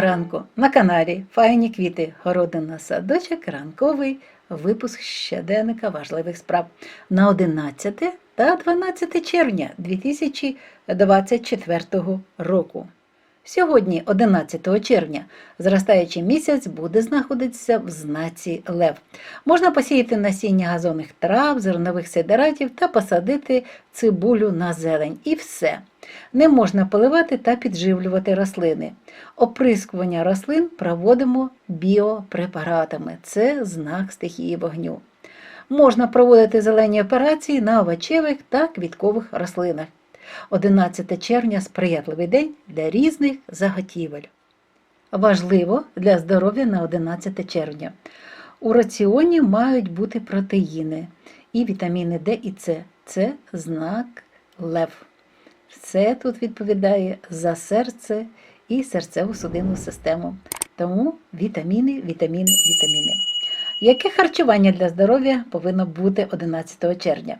ранку на каналі Файні квіти, городина садочок, ранковий випуск щоденника важливих справ на 11 та 12 червня 2024 року. Сьогодні, 11 червня, зростаючий місяць буде знаходитися в знаці Лев. Можна посіяти насіння газонних трав, зернових сидератів та посадити цибулю на зелень. І все. Не можна поливати та підживлювати рослини. Оприскування рослин проводимо біопрепаратами. Це знак стихії вогню. Можна проводити зелені операції на овочевих та квіткових рослинах. 11 червня сприятливий день для різних заготівель. Важливо для здоров'я на 11 червня. У раціоні мають бути протеїни і вітаміни Д і С. Це знак лев. Все тут відповідає за серце і серцеву судинну систему. Тому вітаміни, вітаміни, вітаміни. Яке харчування для здоров'я повинно бути 11 червня?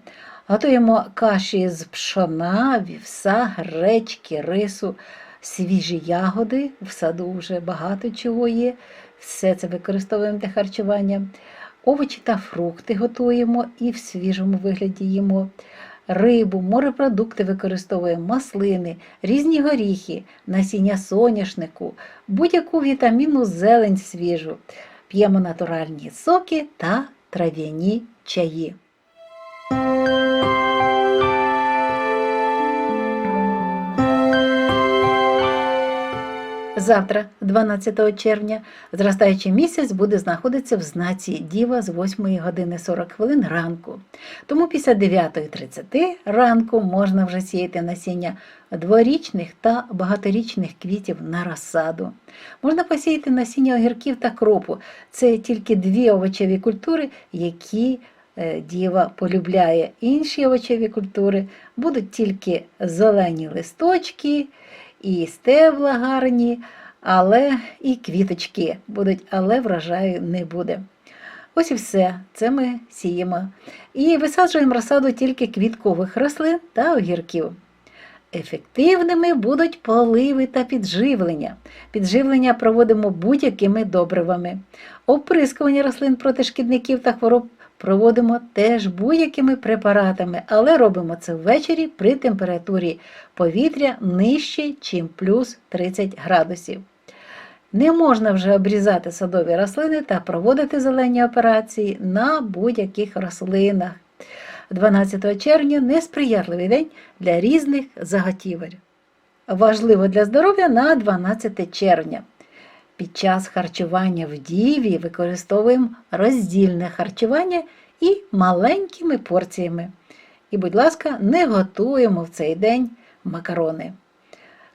Готуємо каші з пшона, вівса, гречки, рису, свіжі ягоди. В саду вже багато чого є. Все це використовуємо для харчування. Овочі та фрукти готуємо і в свіжому вигляді їмо. Рибу, морепродукти використовуємо, маслини, різні горіхи, насіння соняшнику, будь-яку вітамінну зелень свіжу. П'ємо натуральні соки та трав'яні чаї. Завтра, 12 червня, зростаючий місяць буде знаходитися в знаці Діва з 8 години 40 хвилин ранку. Тому після 9.30 ранку можна вже сіяти насіння дворічних та багаторічних квітів на розсаду. Можна посіяти насіння огірків та кропу. Це тільки дві овочеві культури, які е, Діва полюбляє. Інші овочеві культури будуть тільки зелені листочки і стебла гарні, але і квіточки будуть, але врожаю не буде. Ось і все, це ми сіємо. І висаджуємо розсаду тільки квіткових рослин та огірків. Ефективними будуть поливи та підживлення. Підживлення проводимо будь-якими добривами. Оприскування рослин проти шкідників та хвороб проводимо теж будь-якими препаратами, але робимо це ввечері при температурі повітря нижче, ніж плюс 30 градусів. Не можна вже обрізати садові рослини та проводити зелені операції на будь-яких рослинах. 12 червня несприятливий день для різних заготівель. Важливо для здоров'я на 12 червня. Під час харчування в діві використовуємо роздільне харчування і маленькими порціями. І, будь ласка, не готуємо в цей день макарони.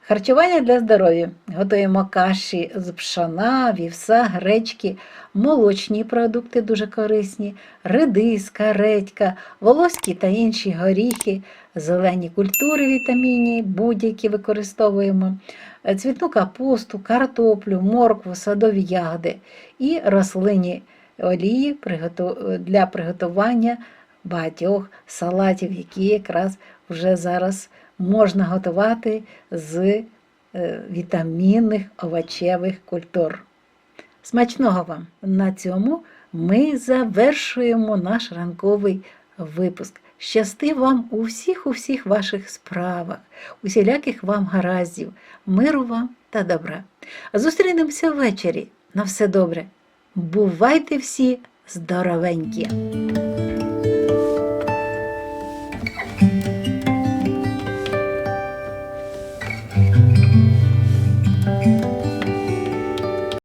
Харчування для здоров'я. Готуємо каші з пшона, вівса, гречки, молочні продукти дуже корисні, редиска, редька, волоські та інші горіхи, зелені культури вітамінні, будь-які використовуємо, цвітну капусту, картоплю, моркву, садові ягоди і рослинні олії для приготування багатьох салатів, які якраз вже зараз можна готувати з е, вітамінних овочевих культур. Смачного вам! На цьому ми завершуємо наш ранковий випуск. Щасти вам у всіх у всіх ваших справах, усіляких вам гараздів, миру вам та добра. Зустрінемося ввечері. На все добре. Бувайте всі здоровенькі!